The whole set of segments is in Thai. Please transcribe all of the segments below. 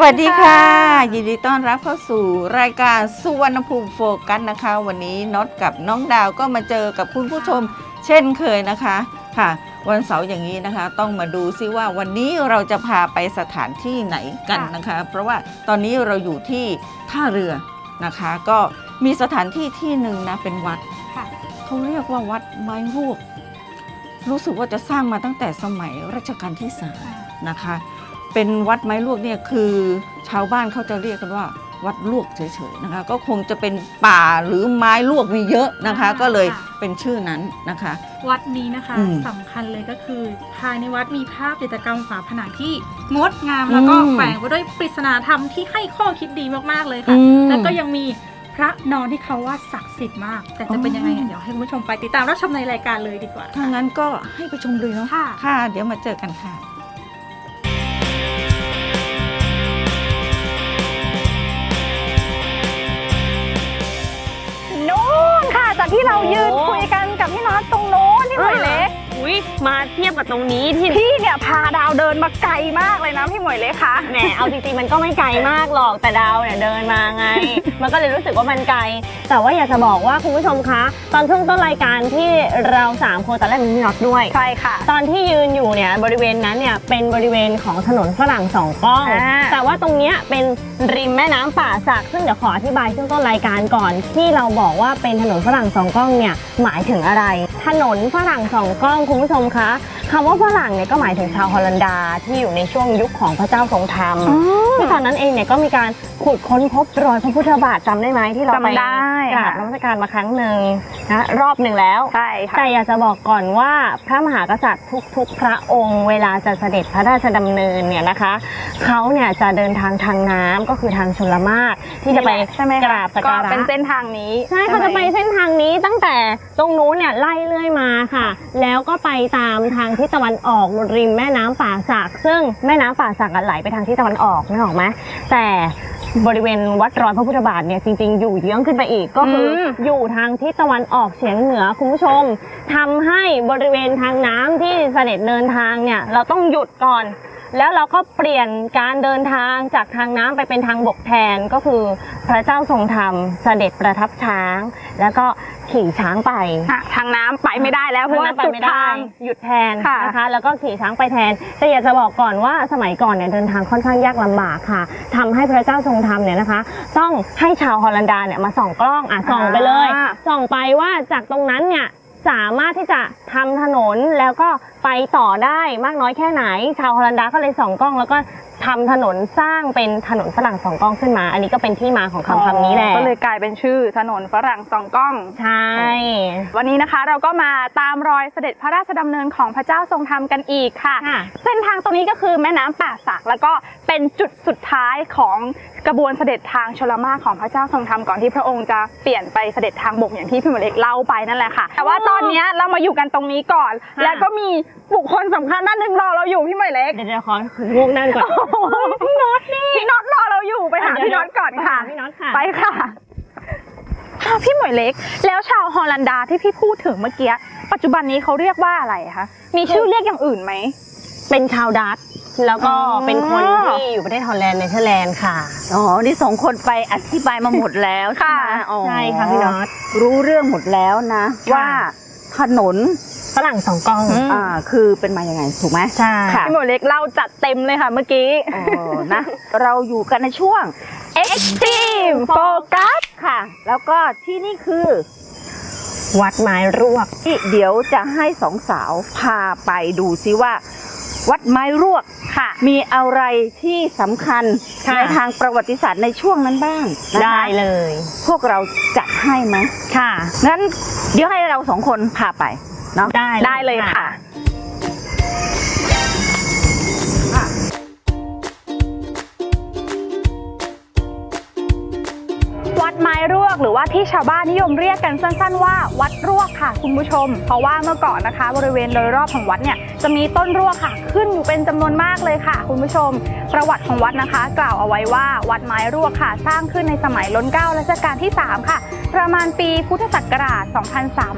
สวัสดีค่ะ ยินดีต้อนรับเข้าสู่รายการสุวรรณภูมิโฟกัสนะคะ วันนี้น็อตกับน้องดาวก็มาเจอกับคุณผู้ชมเช่นเคยนะคะค่ะ วันเสาร์อย่างนี้นะคะ ต้องมาดูซิว่าวันนี้เราจะพาไปสถานที่ไหนกันนะคะ เพราะว่าตอนนี้เราอยู่ที่ท่าเรือนะคะ ก็มีสถานที่ที่หนึ่งนะเป็นวัดค่ะเขาเรียกว่าวัดไม้รูปรู้สึกว่าจะสร้างมาตั้งแต่สมัยรัชกาลที่สามนะคะ เป็นวัดไม้ลวกเนี่ยคือชาวบ้านเขาจะเรียกกันว่าวัดลวกเฉยๆนะคะก็คงจะเป็นป่าหรือไม้ลวกมีเยอะนะคะ อ่า ก็เลยค่ะเป็นชื่อนั้นนะคะ วัดนี้นะคะอืมสำคัญเลยก็คือ ภายในวัดมีภาพจิตรกรรมฝาผนังที่งดงาม แล้วก็อืม แฝงไว้ด้วยปริศนาธรรมที่ให้ข้อคิดดีมากๆเลยค่ะอืมแล้วก็ยังมีพระนอนที่เขาว่าศักดิ์สิทธิ์มาก แต่จะเป็นยังไงอ๋อเดี๋ยวให้คุณผู้ชมไปติดตามรับชมในรายการเลยดีกว่าถ้างั้นก็ให้ไปชมเลยเนาะค่ะ ค่ะ เดี๋ยวมาเจอกันค่ะ จากที่เรายืนคุยกันกับพี่น็อตตรงโน้นที่หมวยเล็ก มาเทียบกับตรงนี้ที่พี่เนี่ยพาดาวเดินมาไกลมากเลยนะพี่หมวยเล็กคะแหมเอาจริงๆมันก็ไม่ไกลมากหรอกแต่ดาวเนี่ยเดินมาไง มันก็เลยรู้สึกว่ามันไกล แต่ว่าอยากจะบอกว่าคุณผู้ชมคะ ตอนช่วงต้นรายการที่เราสามคนตอนแรกมีพี่น็อตด้วยใช่ค่ะ ตอนที่ยืนอยู่เนี่ยบริเวณนั้นเนี่ยเป็นบริเวณของถนนฝรั่งสองกล้องอ่าแต่ว่าตรงเนี้ยเป็นริมแม่น้ำป่าสัก ซึ่งเดี๋ยวขออธิบายช่วงต้นรายการก่อนที่เราบอกว่าเป็นถนนฝรั่งสองกล้องเนี่ยหมายถึงอะไร ถนนฝรั่งสองกล้องคุณผู้ชมคะ คำว่าฝรั่งเนี่ยก็หมายถึงชาวฮอลันดาที่อยู่ในช่วงยุคของพระเจ้าทรงธรรมที่ตอนนั้นเองเนี่ยก็มีการขุดค้นพบรอยพระพุทธบาทจำได้ไหมที่เราไปจำได้กราบค่ะนมัสการมาครั้งหนึ่งนะรอบหนึ่งแล้วใช่ค่ะแต่อยากจะบอกก่อนว่าพระมหากษัตริย์ทุกๆ พระองค์เวลาจะเสด็จพระราชดำเนินเนี่ยนะคะเขาเนี่ยจะเดินทางทางน้ำก็คือทางชลมารที่จะไปใช่ไหมกราบสักก็การะเป็นเส้นทางนี้ใช่เขาจะไปเส้นทางนี้ตั้งแต่ตรงนู้นเนี่ยไล่เรื่อยมาค่ะ แล้วก็ไปตามทางทิศตะวันออกริมแม่น้ำป่าสัก ซึ่งแม่น้ำป่าสักไหลไปทางทิศตะวันออกนึกออกไหมแต่บริเวณวัดรอยพระพุทธบาทเนี่ยจริงๆ อยู่เยื้องขึ้นไปอีกก็คือออยู่ทางทิศตะวันออกเฉียงเหนือคุณผู้ชมทำให้บริเวณทางน้ำที่เสด็จเดินทางเนี่ยเราต้องหยุดก่อน แล้วเราก็เปลี่ยนการเดินทางจากทางน้ำไปเป็นทางบกแทนก็คือพระเจ้าทรงธรรมเสด็จประทับช้าง แล้วก็ ขี่ช้างไปค่ะทางน้ำไปไม่ได้แล้วเพราะว่าทงน้ำไปสุดไม่ได้ทาง หยุดแทนค่ะนะคะ แล้วก็ขี่ช้างไปแทน แต่อยากจะบอกก่อนว่าสมัยก่อนเนี่ยเดินทางค่อนข้างยากลำบากค่ะทำให้พระเจ้าทรงธรรมเนี่ยนะคะ ต้องให้ชาวฮอลันดาเนี่ยมาส่องกล้องอะส่องไปเลย อ่า ส่องไปว่าจากตรงนั้นเนี่ยสามารถที่จะทำถนนแล้วก็ไปต่อได้มากน้อยแค่ไหน ชาวฮอลันดาก็เลยส่องกล้องแล้วก็ ทำถนนสร้างเป็นถนนฝรั่งสองกล้องขึ้นมา อันนี้ก็เป็นที่มาของคำคำนี้แหละก็เลยกลายเป็นชื่อถนนฝรั่งสองกล้อง ใช่ วันนี้นะคะเราก็มาตามรอยเสด็จพระราชดำเนินของพระเจ้าทรงธรรมกันอีกค่ะ ค่ะ เส้นทางตรงนี้ก็คือแม่น้ำป่าสัก แล้วก็เป็นจุดสุดท้ายของกระบวนเสด็จทางชลมารของพระเจ้าทรงธรรมก่อนที่พระองค์จะเปลี่ยนไปเสด็จทางบกอย่างที่พี่หมอเล็กเล่าไปนั่นแหละค่ะ แต่ว่าตอนเนี้ยเรามาอยู่กันตรงนี้ก่อนค่ะแล้วก็มีบุคคลสำคัญท่านหนึ่งรอเราอยู่พี่หมอเล็กเดี๋ยวเดี๋ยวของูกนั่นก่อน พี่น็อตนี่พี่น็อตรอเราอยู่ไปหาเดี๋ยวพี่น็อตก่อนค่ะ ไปหาพี่น็อตค่ะ ไปค่ะอ้าวพี่หมวยเล็ก แล้วชาวฮอลันดาที่พี่พูดถึงเมื่อกี้ปัจจุบันนี้เขาเรียกว่าอะไรคะมีชื่อเรียกอย่างอื่นไหม เป็นชาวดัตช์ แล้วก็อ๋อเป็นคนที่อยู่ประเทศฮอลแลนด์เนเธอร์แลนด์ค่ะ อ๋อ นี่สองคนไปอธิบายมาหมดแล้วใช่ไหมค่ะอ๋อใช่ค่ะพี่น็อตรู้เรื่องหมดแล้วนะค่ะว่าถนนฝรั่งสองกล้องอืมอ่าคือเป็นมายังไงถูกไหมใช่ค่ะพี่หมวยเล็กเล่าจัดเต็มเลยค่ะเมื่อกี้อ๋อนะ เราอยู่กันในช่วง Extreme Focus ค่ะ แล้วก็ที่นี่คือ วัดไม้รวกที่เดี๋ยวจะให้สองสาวพาไปดูซิว่า วัดไม้รวกค่ะมีอะไรที่สำคัญค่ะ ในทางประวัติศาสตร์ในช่วงนั้นบ้างนะคะได้เลยพวกเราจัดให้ไหมค่ะ งั้นเดี๋ยวให้เราสองคนพาไปเนาะได้ได้เลยค่ะวั หรือว่าที่ชาวบ้านนิยมเรียกกันสั้นๆว่า วัดรวกค่ะคุณผู้ชม เพราะว่าเมื่อก่อนนะคะ บริเวณโดยรอบของวัดเนี่ยจะมีต้นรวกค่ะ ขึ้นอยู่เป็นจำนวนมากเลยค่ะ คุณผู้ชม ประวัติของวัดนะคะ กล่าวเอาไว้ว่าวัดไม้รวกค่ะ สร้างขึ้นในสมัยล้นเก้ารัชกาลที่ 3 ค่ะ ประมาณปีพุทธศักราช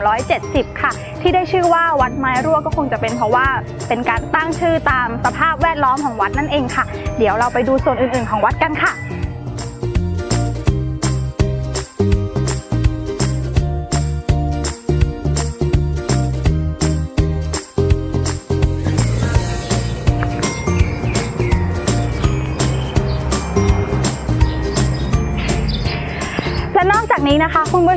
2370 ค่ะ ที่ได้ชื่อว่าวัดไม้รวกก็คงจะเป็นเพราะว่าเป็นการตั้งชื่อตามสภาพแวดล้อมของวัดนั่นเองค่ะ เดี๋ยวเราไปดูส่วนอื่น ๆ ของวัดกันค่ะ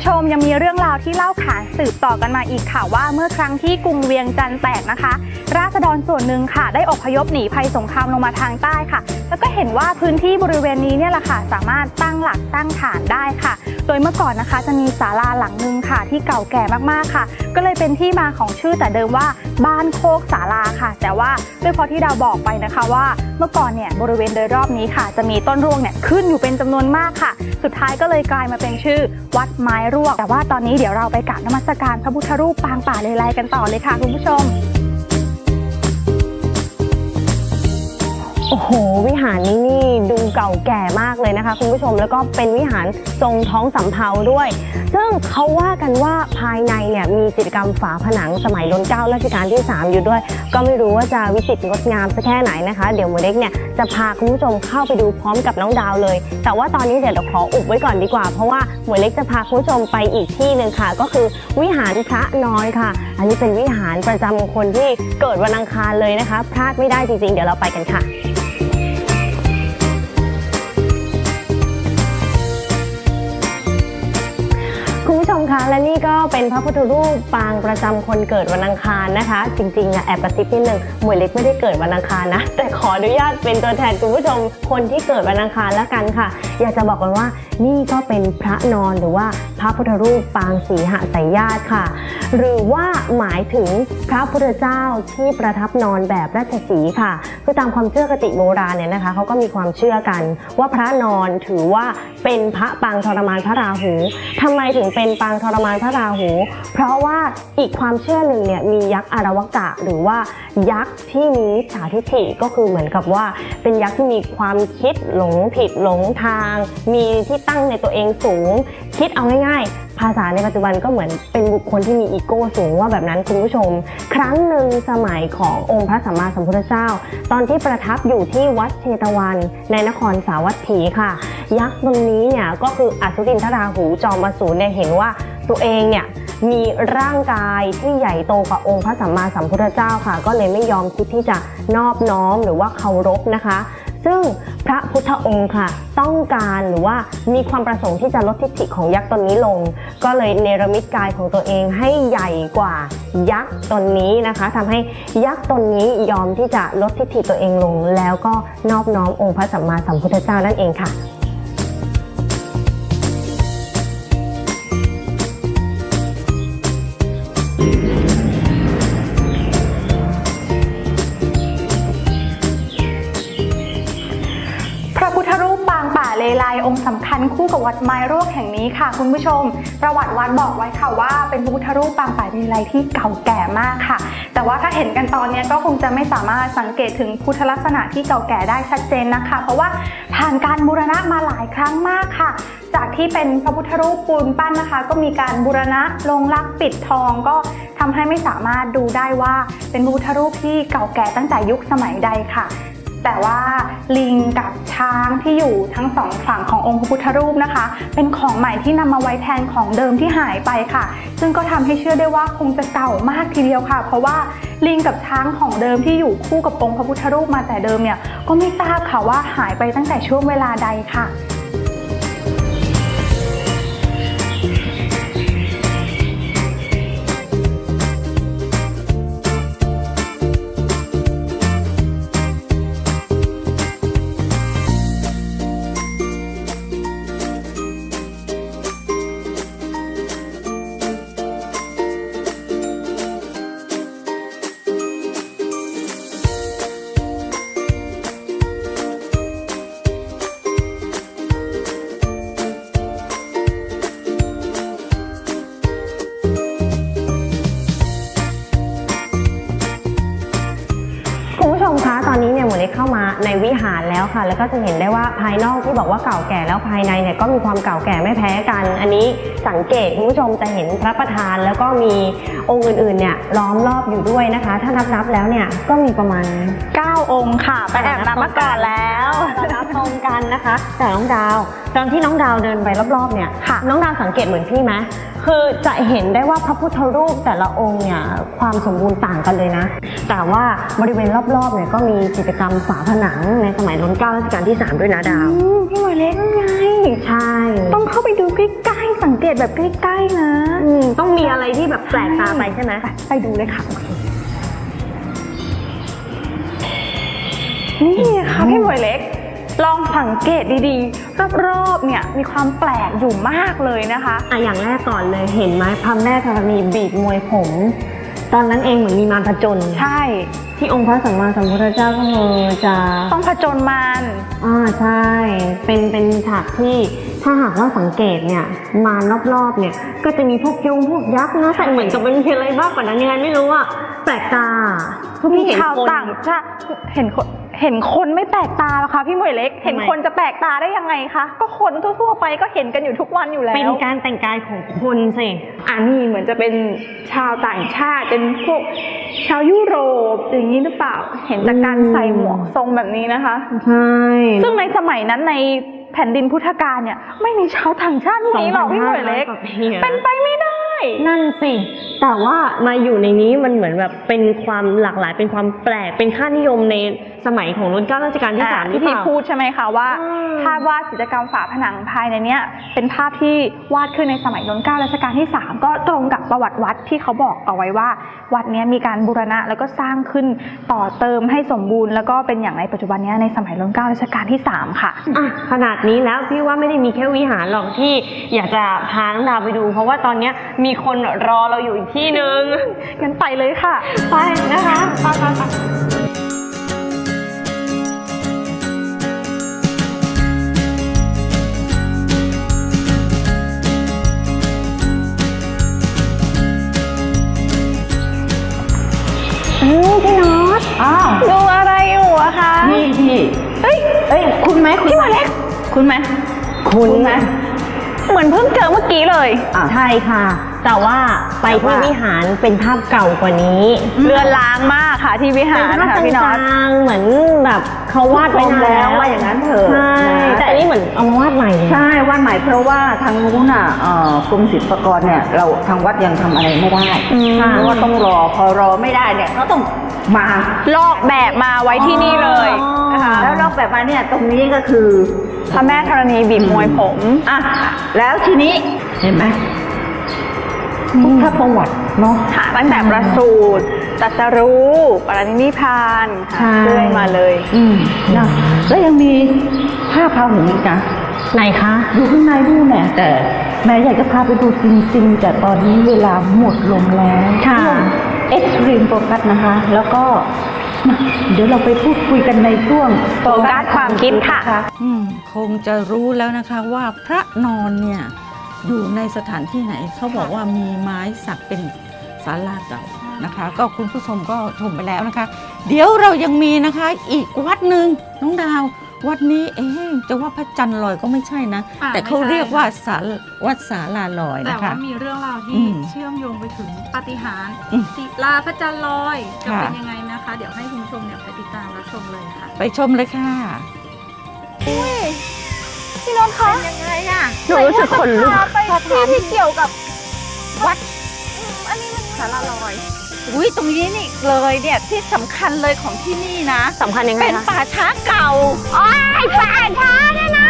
ชมยังมีเรื่องราวที่เล่าขานสืบต่อกันมาอีกค่ะว่าเมื่อครั้งที่กรุงเวียงจันทร์แตกนะคะ ราษฎรส่วนหนึ่งค่ะ ได้อพยพหนีภัยสงครามลงมาทางใต้ค่ะ แล้วก็เห็นว่าพื้นที่บริเวณนี้เนี่ยแหละค่ะสามารถตั้งหลักตั้งฐานได้ค่ะ โดยเมื่อก่อนนะคะจะมีศาลาหลังหนึ่งค่ะ ที่เก่าแก่มากๆค่ะ ก็เลยเป็นที่มาของชื่อแต่เดิมว่าบ้านโคกศาลาค่ะ แต่ว่าด้วยพราะที่ดาวบอกไปนะคะว่า เมื่อก่อนเนี่ยบริเวณโดยรอบนี้ค่ะ จะมีต้นร่วงเนี่ยขึ้นอยู่เป็นจำนวนมากค่ะ สุดท้ายก็เลยกลายมาเป็นชื่อ วัดไม้ร่วกแต่ว่าตอนนี้เดี๋ยวเราไปกราบนมัสการพระพุทธรูปปางป่าเลไลกันต่อเลยค่ะคุณผู้ชม โอ้โห วิหารนี้นี่ดูเก่าแก่มากเลยนะคะคุณผู้ชมแล้วก็เป็นวิหารทรงท้องสำเภาด้วย ซึ่งเขาว่ากันว่าภายในเนี่ยมีจิตรกรรมฝาผนังสมัยรัชการัชกาลที่ 3 อยู่ด้วย ก็ไม่รู้ว่าจะวิจิตรงดงามสักแค่ไหนนะคะ เดี๋ยวโมเด็กเนี่ยจะพาคุณผู้ชมเข้าไปดูพร้อมกับน้องดาวเลย แต่ว่าตอนนี้เดี๋ยวเราขออุบไว้ก่อนดีกว่า เพราะว่าหมวยเล็กจะพาคุณผู้ชมไปอีกที่หนึ่งค่ะ ก็คือวิหารพระนอนค่ะ อันนี้เป็นวิหารประจำคนที่เกิดวันอังคารเลยนะคะพลาดไม่ได้จริงๆ เดี๋ยวเราไปกันค่ะ คุณผู้ชมคะและนี่ก็เป็นพระพุทธรูปปางประจำคนเกิดวันอังคารนะคะ จริงๆอะแอบกระซิบนิดนึงหมวยเล็กไม่ได้เกิดวันอังคารนะ แต่ขออนุญาตเป็นตัวแทนคุณผู้ชมคนที่เกิดวันอังคารแล้วกันค่ะ อยากจะบอกกันว่า นี่ก็เป็นพระนอนหรือว่าพระพุทธรูปปางสีหสายญาติค่ะ หรือว่าหมายถึงพระพุทธเจ้าที่ประทับนอนแบบราชสีค่ะ คือตามความเชื่อกติโบราณเนี่ยนะคะเขาก็มีความเชื่อกัน ว่าพระนอนถือว่าเป็นพระปางทรมานพระราหูทำไมถึงเป็นปางทรมานพระราหู เพราะว่าอีกความเชื่อหนึ่งเนี่ยมียักษ์อารวกะ หรือว่ายักษ์ที่มีฉาทิฐิก็คือเหมือนกับว่าเป็นยักษ์ที่มีความคิดหลงผิดหลงทาง มีที่ตั้งั้งในตัวเองสูง คิดเอาง่ายๆ ภาษาในปัจจุบันก็เหมือนเป็นบุคคลที่มีอีโก้สูงว่าแบบนั้นคุณผู้ชม ครั้งหนึ่งสมัยขององค์พระสัมมาสัมพุทธเจ้า ตอนที่ประทับอยู่ที่วัดเชตวัน ในนครสาวัตถีค่ะ ยักษ์ตรงนี้เนี่ยก็คืออสุรินทราหูจอมอสูรเนี่ยเห็นว่าตัวเองเนี่ยมีร่างกายที่ใหญ่โตกว่าองค์พระสัมมาสัมพุทธเจ้าค่ะ ก็เลยไม่ยอมคิดที่จะนอบน้อมหรือว่าเคารพนะคะ ซึ่งพระพุทธองค์ค่ะ ต้องการหรือว่ามีความประสงค์ที่จะลดทิฐิของยักษ์ตนนี้ลง ก็เลยเนรมิตกายของตัวเองให้ใหญ่กว่ายักษ์ตนนี้นะคะทำให้ยักษ์ตนนี้ยอมที่จะลดทิฐิตัวเองลง แล้วก็นอบน้อมองค์พระสัมมาสัมพุทธเจ้านั่นเองค่ะ องค์สำคัญคู่กับวัดไม้รวกแห่งนี้ค่ะ คุณผู้ชม ประวัติวัดบอกไว้ค่ะว่าเป็นพระพุทธรูปปางป่าเลไลที่เก่าแก่มากค่ะ แต่ว่าถ้าเห็นกันตอนนี้ก็คงจะไม่สามารถสังเกตถึงพุทธลักษณะที่เก่าแก่ได้ชัดเจนนะคะ เพราะว่าผ่านการบูรณะมาหลายครั้งมากค่ะ จากที่เป็นพระพุทธรูปปูนปั้นนะคะ ก็มีการบูรณะลงรักปิดทองก็ทำให้ไม่สามารถดูได้ว่าเป็นพระพุทธรูปที่เก่าแก่ตั้งแต่ยุคสมัยใดค่ะ แต่ว่าลิงกับช้างที่อยู่ทั้งสองฝั่งขององค์พระพุทธรูปนะคะ เป็นของใหม่ที่นำมาไว้แทนของเดิมที่หายไปค่ะ ซึ่งก็ทำให้เชื่อได้ว่าคงจะเก่ามากทีเดียวค่ะ เพราะว่าลิงกับช้างของเดิมที่อยู่คู่กับองค์พระพุทธรูปมาแต่เดิมเนี่ยก็ไม่ทราบค่ะว่าหายไปตั้งแต่ช่วงเวลาใดค่ะ ค่ะ แล้วก็จะเห็นได้ว่าภายนอกที่บอกว่าเก่าแก่แล้วภายในเนี่ยก็มีความเก่าแก่ไม่แพ้กัน อันนี้สังเกตคุณผู้ชมจะเห็นพระประธาน แล้วก็มีองค์อื่นๆเนี่ยล้อมรอบอยู่ด้วยนะคะ ถ้านับๆแล้วเนี่ยก็มีประมาณ 9 องค์ค่ะไปแอบนับมาก่อนแล้วเรานับตรงกันนะคะ แต่น้องดาว ตอนที่น้องดาวเดินไปรอบๆเนี่ยค่ะน้องดาวสังเกตเหมือนพี่ไหม คือจะเห็นได้ว่าพระพุทธรูปแต่ละองค์เนี่ยความสมบูรณ์ต่างกันเลยนะ แต่ว่าบริเวณรอบๆเนี่ยก็มีกิจกรรมฝาผนังในสมัยรัชกาลรัชกาลที่ 3 ด้วยนะดาวอืมพี่หมวยเล็กไง ใช่ ต้องเข้าไปดูใกล้ๆสังเกตแบบใกล้ๆนะอืมต้องมีอะไรที่แบบแปลกตาไปใช่ไหมไปดูเลยค่ะนี่ค่ะพี่หมวยเล็ก ลองสังเกตดีๆ รอบๆ เนี่ยมีความแปลกอยู่มากเลยนะคะอะอย่างแรกก่อนเลยเห็นไหมพระแม่ธรณีบีบมวยผม ตอนนั้นเองเหมือนมีมารผจญใช่ ที่องค์พระสัมมาสัมพุทธเจ้าก็คือจะต้องผจญมันอ่าใช่ เป็นเป็นฉากที่ถ้าหากว่าสังเกตเนี่ยมารอบๆ เนี่ยก็จะมีพวกยุงพวกยักษ์นะแต่เหมือนกับมันมีอะไรบ้างกว่านั้นยังไงไม่รู้อะแปลกตาคือมีพี่เห็นชาวคนต่างชาติเห็นคน เห็นคนไม่แปลกตาหรอคะพี่หมวยเล็กทำไมเห็นคนจะแปลกตาได้ยังไงคะ ก็คนทั่วๆไปก็เห็นกันอยู่ทุกวันอยู่แล้ว เป็นการแต่งกายของคนสิอันนี้เหมือนจะเป็นชาวต่างชาติเป็นพวกชาวยุโรปอย่างนี้หรือเปล่า เห็นจากการใส่หมวกทรงแบบนี้นะคะ ใช่ ซึ่งในสมัยนั้นในแผ่นดินพุทธกาลเนี่ย ไม่มีชาวต่างชาติพวกนี้หรอกพี่หมวยเล็ก2,500ว่าปีอะเป็นไปไม่ได้ นั่นสิ แต่ว่ามาอยู่ในนี้มันเหมือนแบบเป็นความหลากหลาย เป็นความแปลก เป็นค่านิยมในสมัยของรุ่นเก้าราชการที่สามหรือที่เปพี่ล่าพูดใช่ไหมคะว่าอืมภาพวาดจิตรกรรมฝาผนังภายในเนี้ยเป็นภาพที่วาดขึ้นในสมัยรัชกาลรัชกาลที่ 3 ก็ตรงกับประวัติวัดที่เขาบอกเอาไว้ว่า วัดเนี้ยมีการบูรณะแล้วก็สร้างขึ้นต่อเติมให้สมบูรณ์ แล้วก็เป็นอย่างในปัจจุบันเนี้ยในสมัยรัชกาลรัชกาลที่ 3 ค่ะอะ ขนาดนี้แล้วพี่ว่าไม่ได้มีแค่วิหารหรอกที่อยากจะพาน้องดาวไปดู เพราะว่าตอนเนี้ยมีคนรอเราอยู่อีกที่หนึ่งงั้นไปเลยค่ะ ไปนะคะไปไปไปอืมพี่น็อตอ้าวดูอะไรอยู่อะคะนี่พี่เฮ้ยเอ้ยคุณไหมคุณพี่หไหมมวยเล็กคุณไหมคุณคุณไหมเหมือนเพิ่งเจอเมื่อกี้เลย อะ ใช่ค่ะ แต่ว่าไปแต่ที่ว่าวิหารเป็นภาพเก่ากว่านี้เรือนล้างมากค่ะที่วิหาเป็นรภาพค่ะพี่น็อตจางๆเหมือนแบบเขาวาดไว้นานแล้วว่าอย่างนั้นเถอะใช่นะ แต่อันนี้เหมือนเอามาวาดใหม่เลย ใช่ว่าหมายเพราะว่าทางนู้นน่ะเอ่อกรมศิลปากรเนี่ยเราทางวัดยังทำอะไรไม่ได้อืม เพราะว่าต้องรอพอรอไม่ได้เนี่ยก็ต้องมาลอกแบบมาไว้ที่นี่เลยนะคะแล้วนอกแบบมาเนี่ยตรงนี้ก็คือพระแม่ธรณีบีบมวยผม อะแล้วทีนี้เห็นไหม พุทธประวัติเนาะค่ะตั้งแต่ประสูติตรัสรู้ปรินิพพานใช่เรื่อยมาเลยอืมนะแล้วยังมีผ้าพาหุงอีกนะไหนคะอยู่ข้างในนู่นแหละแต่แม่อยากจะพาไปดูจริงๆ แต่ตอนนี้เวลาหมดลงแล้วค่ะเอ็กซ์ตรีมโฟกัสนะคะ แล้วก็มาเดี๋ยวเราไปพูดคุยกันในช่วงโฟกัสความคิดค่ะอืมคงจะรู้แล้วนะคะว่าพระนอนเนี่ย อยู่ในสถานที่ไหน เขาบอกว่ามีไม้สักเป็นศาลาเก่านะคะ ก็คุณผู้ชมก็ชมไปแล้วนะคะ เดี๋ยวเรายังมีนะคะอีกวัดหนึ่งน้องดาว วัดนี้เองจะว่าพระจันทร์ลอยก็ไม่ใช่นะ อ่าแต่เขาไม่ใช่ เรียกว่าสาวัดสาลาลอยแต่นะคะ ว่ามีเรื่องราวอืที่มเชื่อมโยงไปถึงปาฏิหาริย์อืมศิลาพระจันทร์ลอยจะค่ะ เป็นยังไงนะคะ เดี๋ยวให้คุณผู้ชมเนี่ยไปติดตามรับชมเลยค่ะ ไปชมเลยค่ะ พี่นนท์คะยังไงอะหนูรู้สึกขนลุกไปที่ที่เกี่ยวกับวัดอันนี้มันสาราลอย อุ้ยตรงนี้นี่เลยเนี่ยที่สำคัญเลยของที่นี่นะสำคัญยังไงเป็นคะป่าช้าเก่าโอ้ยป่าช้าเนี่ยนะ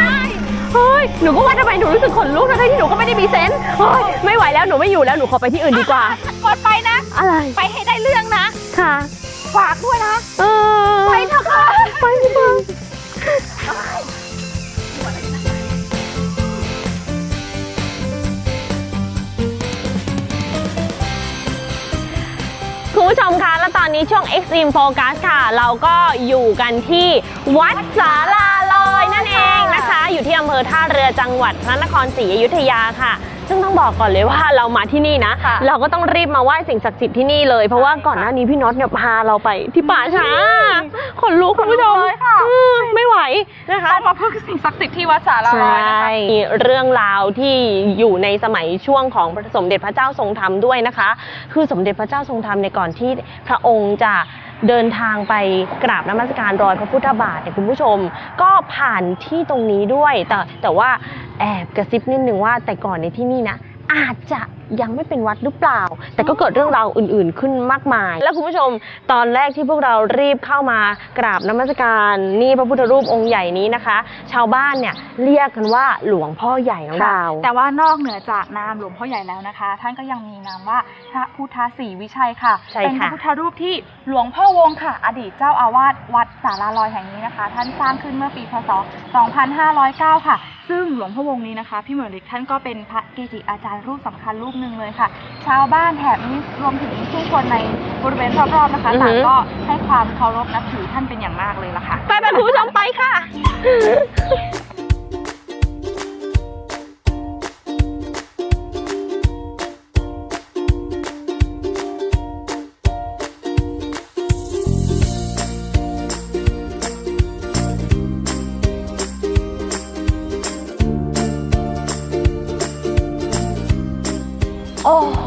เฮ้ยหนูก็ว่าทำไมหนูรู้สึกขนลุกทั้งที่หนูก็ไม่ได้มีเซนส์เฮ้ยไม่ไหวแล้วหนูไม่อยู่แล้วหนูขอไปที่อื่นดีกว่าก่อนไปนะ อะไรไปให้ได้เรื่องนะค่ะฝากด้วยนะเออไปเถอะค่ะไปดีก คุณผู้ชมคะและตอนนี้ช่วง Extreme Focus ค่ะ เราก็อยู่กันที่วัดสาลาลอยนั่นเองนะคะ อยู่ที่อำเภอท่าเรือจังหวัดพระนครศรีอยุธยาค่ะ ซึ่งต้องบอกก่อนเลยว่าเรามาที่นี่นะ ค่ะเราก็ต้องรีบมาไหว้สิ่งศักดิ์สิทธิ์ที่นี่เลย เพราะว่าก่อนหน้านี้พี่น็อตเนี่ยพาเราไปที่ป่าช้าขนลุกคุณผู้ชมเลยค่ะ อืมไม่ไหวนะคะต้องมาพึ่งสิ่งศักดิ์สิทธิ์ที่วัดสาราใชลอยนะคะ่เรื่องราวที่อยู่ในสมัยช่วงของสมเด็จพระเจ้าทรงธรรมด้วยนะคะ คือสมเด็จพระเจ้าทรงธรรมในยก่อนที่พระองค์จะ เดินทางไปกราบนมัสการรอยพระพุทธบาทเนี่ยคุณผู้ชม ก็ผ่านที่ตรงนี้ด้วย แต่แต่ว่าแอบกระซิบนิดนึงว่าแต่ก่อนในที่นี่นะอาจจะ ยังไม่เป็นวัดหรือเปล่า แต่ก็เกิดเรื่องราวอื่นๆขึ้นมากมาย แล้วคุณผู้ชมตอนแรกที่พวกเรารีบเข้ามากราบนมัสการนี่พระพุทธรูปองค์ใหญ่นี้นะคะ ชาวบ้านเนี่ยเรียกกันว่าหลวงพ่อใหญ่น้องดาวแต่ว่านอกเหนือจากนามหลวงพ่อใหญ่แล้วนะคะ ท่านก็ยังมีนามว่าพระพุทธศรีวิชัยค่ะใช่เป็นพค่ะ ระพุทธรูปที่หลวงพ่อวงค่ะ อดีตเจ้าอาวาสวัดสาราลอยแห่งนี้นะคะ ท่านสร้างขึ้นเมื่อปีพศ 2509 ค่ะ ซึ่งหลวงพ่อวงนี้นะคะ พี่เหมือนเล็กท่านก็เป็นพระเกจิอาจารย์รูปสำคัญรูปหนึ่งเลยค่ะ ชาวบ้านแถบนี้รวมถึงผู้คนในบริเวณรอบๆนะคะอือหืต่างอ ก็ให้ความเคารพนับถือท่านเป็นอย่างมากเลยล่ะค่ะ ไปไปคุณผู้ชมไปค่ะ โอ้โห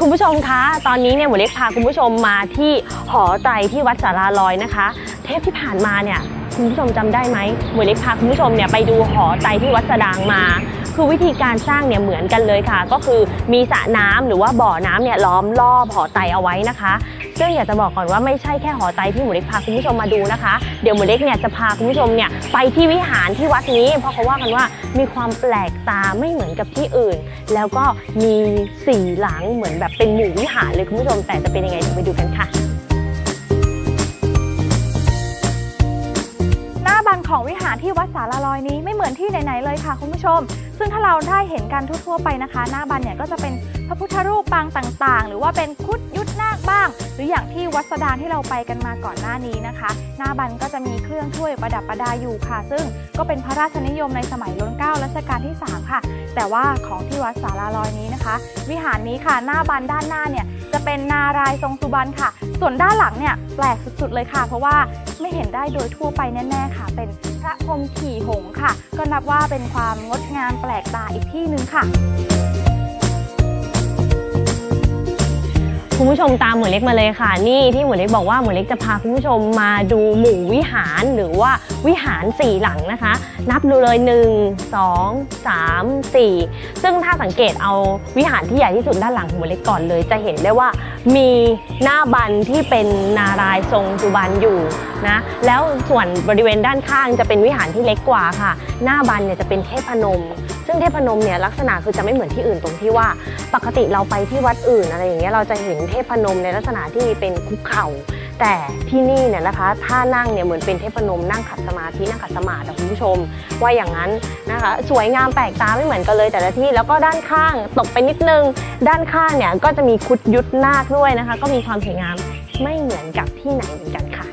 คุณผู้ชมคะ ตอนนี้เนี่ยหมูเล็กพาคุณผู้ชมมาที่หอไตที่วัดสาราลอยนะคะ เทปที่ผ่านมาเนี่ยคุณผู้ชมจำได้ไหมหมวยเล็กพาคุณผู้ชมเนี่ยไปดูหอไตที่วัดสดางมา คือวิธีการสร้างเนี่ยเหมือนกันเลยค่ะ ก็คือมีสระน้ำหรือว่าบ่อน้ำเนี่ยล้อมรอบหอไตเอาไว้นะคะ ซึ่งอยากจะบอกก่อนว่าไม่ใช่แค่หอไตที่หมูเล็กพาคุณผู้ชมมาดูนะคะ เดี๋ยวหมูเล็กเนี่ยจะพาคุณผู้ชมเนี่ยไปที่วิหารที่วัดนี้ เพราะเขาว่ากันว่ามีความแปลกตาไม่เหมือนกับที่อื่น แล้วก็มีสี่หลังเหมือนแบบเป็นหมู่วิหารเลยคุณผู้ชม แต่จะเป็นยังไงเดี๋ยวไปดูกันค่ะ หน้าบันของวิหารที่วัดสาราลอยนี้ไม่เหมือนที่ไหนๆเลยค่ะคุณผู้ชม ซึ่งถ้าเราได้เห็นกันทั่วๆไปนะคะ หน้าบันเนี่ยก็จะเป็น ระพุทธรูปปางต่างๆ หรือว่าเป็นคุดยุทธนาคบ้าง หรืออย่างที่วัดสดานที่เราไปกันมาก่อนหน้านี้นะคะ หน้าบันก็จะมีเครื่องช่วยประดับประดาอยู่ค่ะ ซึ่งก็เป็นพระราชนิยมในสมัยรัชกาลรัชกาลที่ 3 ค่ะ แต่ว่าของที่วัดสาราลอยนี้นะคะ วิหารนี้ค่ะหน้าบันด้านหน้าเนี่ยจะเป็นนารายทรงสุบรรณค่ะ ส่วนด้านหลังเนี่ยแปลกสุดๆเลยค่ะ เพราะว่าไม่เห็นได้โดยทั่วไปแน่ๆค่ะ เป็นพระพรหมขี่หงค่ะ ก็นับว่าเป็นความงดงามแปลกตาอีกที่หนึ่งค่ะ คุณผู้ชมตามหมวยเล็กมาเลยค่ะ นี่ที่หมวยเล็กบอกว่าหมวยเล็กจะพาคุณผู้ชมมาดูหมู่วิหารหรือว่าวิหารสี่หลังนะคะ นับดูเลย 1 2 3 4 ซึ่งถ้าสังเกตเอาวิหารที่ใหญ่ที่สุดด้านหลังของหมวยเล็กก่อนเลย จะเห็นได้ว่ามีหน้าบันที่เป็นนารายทรงสุบรรณอยู่นะแล้วส่วนบริเวณด้านข้างจะเป็นวิหารที่เล็กกว่าค่ะ หน้าบันเนี่ยจะเป็นเทพนม ซึ่งเทพนมเนี่ยลักษณะคือจะไม่เหมือนที่อื่นตรงที่ว่า ปกติเราไปที่วัดอื่นอะไรอย่างเงี้ยเราจะเห็นเทพนมในลักษณะที่เป็นคุกเข่า แต่ที่นี่เนี่ยนะคะท่านั่งเนี่ยเหมือนเป็นเทพนมนั่งขัดสมาธินั่งขัดสมาธิอะคุณผู้ชม ว่าอย่างนั้นนะคะสวยงามแปลกตาไม่เหมือนกันเลยแต่ละที่แล้วก็ด้านข้างตกไปนิดนึง ด้านข้างเนี่ยก็จะมีคุดยุทธนาคด้วยนะคะ ก็มีความสวยงามไม่เหมือนกับที่ไหนเหมือนกันค่ะ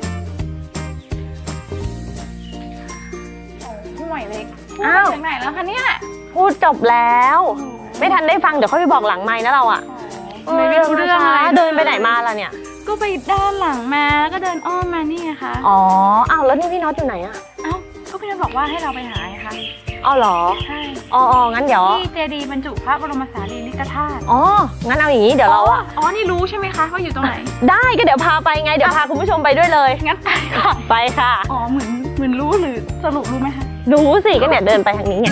พี่หมวยเล็กอ้าวถึงไหนแล้วคะเนี่ยพูดจบแล้ว ไม่ทันได้ฟังเดี๋ยวค่อยไปบอกหลังไม้นะเราอะ ไม่ได้รู้เรื่องอะไรเดินไปไหนมาล่ะเนี่ย ก็ไปด้านหลังมาแล้วก็เดินอ้อมมานี่ไงคะอ๋ออ้าวแล้วนี่พี่น็อตอยู่ไหนอะเอ้าก็พี่นันบอกว่าให้เราไปหาไงคะอ๋อเหรอใช่อ๋ออ๋องั้นเดี๋ยวที่เจดีย์บรรจุพระบรมสารีริกธาตุอ๋องั้นเอาอย่างนี้เดี๋ยวเราอะอ๋อนี่รู้ใช่ไหมคะว่าอยู่ตรงไหน ได้ก็เดี๋ยวพาไปไงเดี๋ยวพาคุณผู้ชมไปด้วยเลยงั้นไปค่ะไปค่ะอ๋อเหมือนเหมือนรู้หรือสรุปรู้ไหมคะรู้สิก็เนี่ยเดินไปทางนี้ไง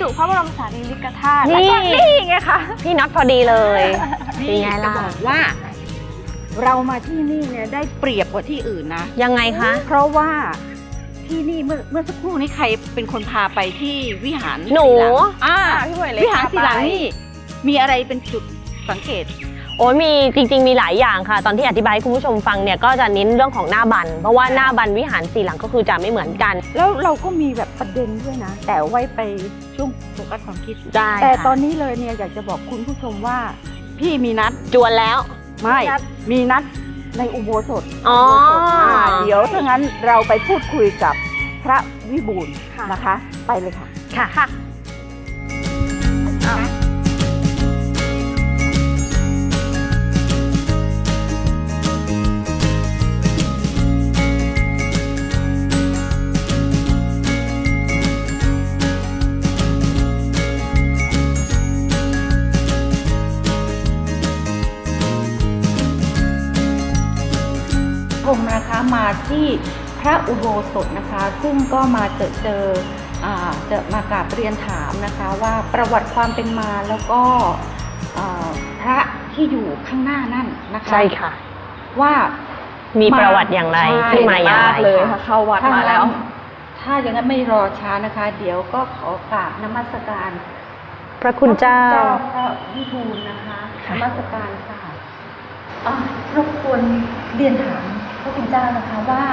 จดีย์บรรจุพระบรมสารีริกธาตุนี่ นี่ไงคะ พี่น็อตพอดีเลยนี่เป็นไงจะล่ะบอกว่า เรามาที่นี่เนี่ยได้เปรียบกว่าที่อื่นนะ ยังไงคะ เพราะว่าที่นี่เมื่อเมื่อสักครู่นี้ใครเป็นคนพาไปที่วิหารหนูสีลังอ่าพี่หมวยเล็กวิหารสีหลังพาไปนี่มีอะไรเป็นจุดสังเกต โอ้ยมีจริง ๆ มีหลายอย่างค่ะ ตอนที่อธิบายให้คุณผู้ชมฟังเนี่ยก็จะเน้นเรื่องของหน้าบัน เพราะว่าหน้าบันวิหารสี่หลังก็คือจะไม่เหมือนกัน แล้วเราก็มีแบบประเด็นด้วยนะ แต่ไว้ไปช่วงโฟกัสความคิด ได้แต่ค่ะตอนนี้เลยเนี่ยอยากจะบอกคุณผู้ชมว่า พี่มีนัดจวนแล้ว ไม่นัด มีนัดในอุโบสถอ๋ออ่าเดี๋ยวถ้างั้นเราไปพูดคุยกับพระวิบูลย์ค่ะนะคะ ไปเลยค่ะ ค่ะ ค่ะพงนะคะมาที่พระอุโบสถนะคะ ซึ่งก็มาเจอเจออ่าจะมากราบเรียนถามนะคะว่าประวัติความเป็นมาแล้วก็อ่าพระที่อยู่ข้างหน้านั่นนะคะใช่ค่ะ ว่ามีประวัติอย่างไรใช่ที่มาอย่างไรมากเลยค่ะเข้าวัดมาแล้ว ถ้าอย่างนั้นไม่รอช้านะคะ เดี๋ยวก็ขอกราบนมัสการ พระคุณเจ้าพระวิทูลนะคะค่ะนมัสการค่ะอะรบกวนเรียนถาม พระคุณเจ้านะคะว่า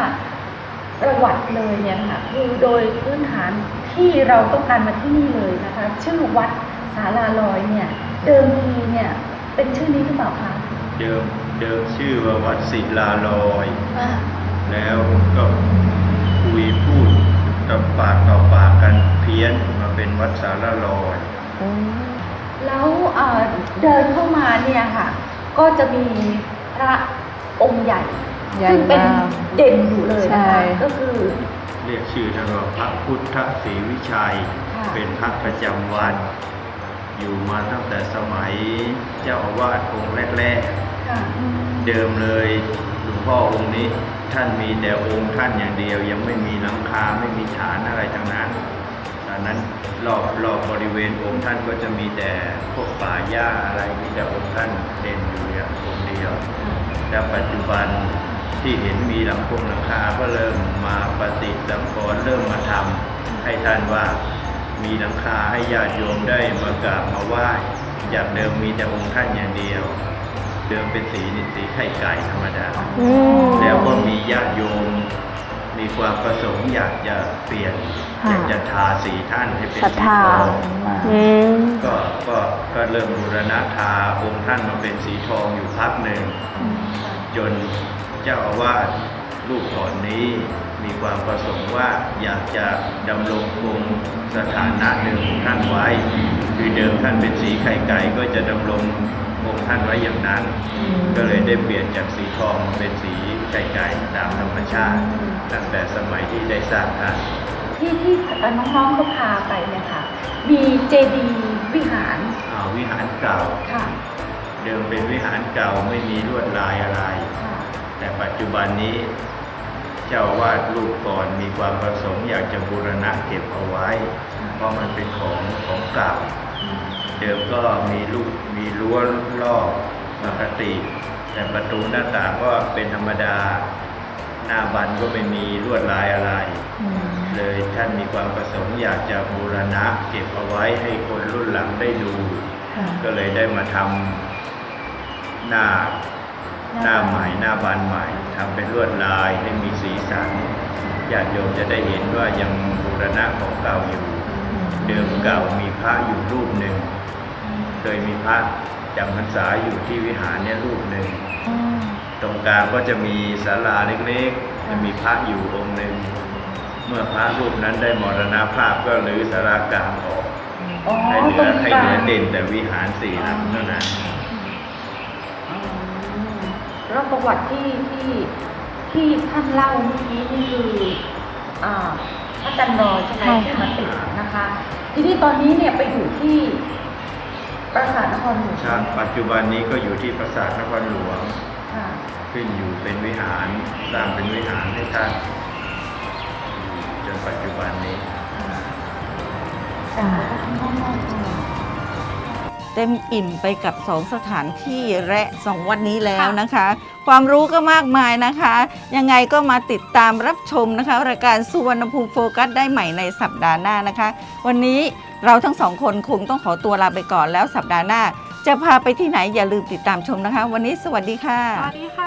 ประวัติเลยเนี่ยค่ะคือโดยพื้นฐานที่เราต้องการมาที่นี่เลยนะคะ ชื่อวัดสาลาลอยเนี่ยเดิมทีเนี่ยเป็นชื่อนี้หรือเปล่าคะเดิมเดิมชื่อว่าวัดศิลาลอยอ่าแล้วก็คุยพูดกับปากต่อปากกันเพี้ยนมาเป็นวัดสารลอยแล้วเอ่อเดินเข้ามาเนี่ยค่ะ ก็จะมีพระองค์ใหญ่ ใหญ่ซึ่งเป็นมาก เด่นอยู่เลยนะใช่คะก็คือ เรียกชื่อท่านว่าพระพุทธศรีวิชัย ค่ะ เป็นพระประจำวัดอยู่มาตั้งแต่สมัยเจ้าอาวาสองค์แรกค่ะๆ เดิมเลยหลวงพ่อองค์นี้ ท่านมีแต่องค์ท่านอย่างเดียว ยังไม่มีหลังคาไม่มีฐานอะไรทั้งนั้นดังนั้นรอบรอบบริเวณองค์ท่านก็จะมีแต่พวกป่าหญ้าอะไรมีแต่องค์ท่านเด่นอยู่อย่างองค์เดียว แล้วปัจจุบัน ที่เห็นมีหลังคงหลังคาก็เริ่มมาปฏิสังขรณ์เริ่มมาทำให้ท่านว่ามีหลังคาให้ญาติโยมได้มากราบมาไหว้จากเดิมมีแต่องค์ท่านอย่างเดียว เดิมเป็นสีนี่สีไข่ไก่ธรรมดาอืมแล้วก็มีญาติโยม มีความประสงค์อยากจะเปลี่ยนค่ะอยากจะทาสีท่านให้เป็นศรัทสีธาทองอืมก็ก็ก็เริ่มบูรณะทาองค์ท่านมาเป็นสีทองอยู่พักหนึ่งจน เจ้าอาวาสรูปก่อนนี้มีความประสงค์ว่าอยากจะดำรงคงสถานะหนึ่งของท่านไว้ คือเดิมท่านเป็นสีไข่ไก่ก็จะดำรงองค์ท่านไว้อย่างนั้น ก็เลยได้เปลี่ยนจากสีทองมาเป็นสีไข่ไก่ตามธรรมชาติ ตั้งแต่สมัยที่ได้สร้างท่านที่ที่เอ่อน้องๆเขาพาไปเนี่ยค่ะ มีเจดีย์วิหารอ่าวิหารเก่าค่ะเดิมเป็นวิหารเก่าไม่มีลวดลายอะไรค่ะ แต่ปัจจุบันนี้เจ้าวาดรูปก่อนมีความประสงค์อยากจะบูรณะเก็บเอาไว้ เพราะมันเป็นของของเก่าเดิมก็มีลูกมีรั้วรอบปกติ แต่ประตูหน้าต่างก็เป็นธรรมดาหน้าบันก็ไม่มีลวดลายอะไร เลยท่านมีความประสงค์อยากจะบูรณะเก็บเอาไว้ให้คนรุ่นหลังได้ดู ก็เลยได้มาทำหน้า หน้าใหม่หน้าบานใหม่ทำเป็นลวดลายให้มีสีสันญาติโยมจะได้เห็นว่ายังบูรณะของเก่าอยู่ เดิมเก่ามีพระอยู่รูปหนึ่งเคยมีพระจำพรรษาอยู่ที่วิหารเนี่ยรูปหนึ่งตรงกลางก็จะมีศาลาเล็กๆจะมีพระอยู่องค์หนึ่งเมื่อพระรูปนั้นได้มรณภาพก็รื้อศาลากลางออกอ๋อให้เหตลืรองให้กลาเหลืองเด่นแต่วิหารสี่หลังเท่านั้นอ๋อ แล้วประวัติที่ที่ที่ท่านเล่าเมื่อกี้นี่คืออ่าพระจันทร์รอยใช่ไหมใช่ที่ค่ะมาติดนะคะ ทีนี้ตอนนี้เนี่ยไปอยู่ที่ปราสาทนครหลวงชาติปัจจุบันนี้ก็อยู่ที่ปราสาทนครหลวงค่ะขึ้นอยู่เป็นวิหารสร้างเป็นวิหารให้ท่านจนปัจจุบันนี้ เต็มอิ่มไปกับ 2 สถานที่และ 2 วันนี้แล้วนะคะ ความรู้ก็มากมายนะคะ ยังไงก็มาติดตามรับชมนะคะ รายการสุวรรณภูมิโฟกัสได้ใหม่ในสัปดาห์หน้านะคะ วันนี้เราทั้งสองคนคงต้องขอตัวลาไปก่อนแล้วสัปดาห์หน้า จะพาไปที่ไหนอย่าลืมติดตามชมนะคะ วันนี้สวัสดีค่ะ สวัสดีค่ะ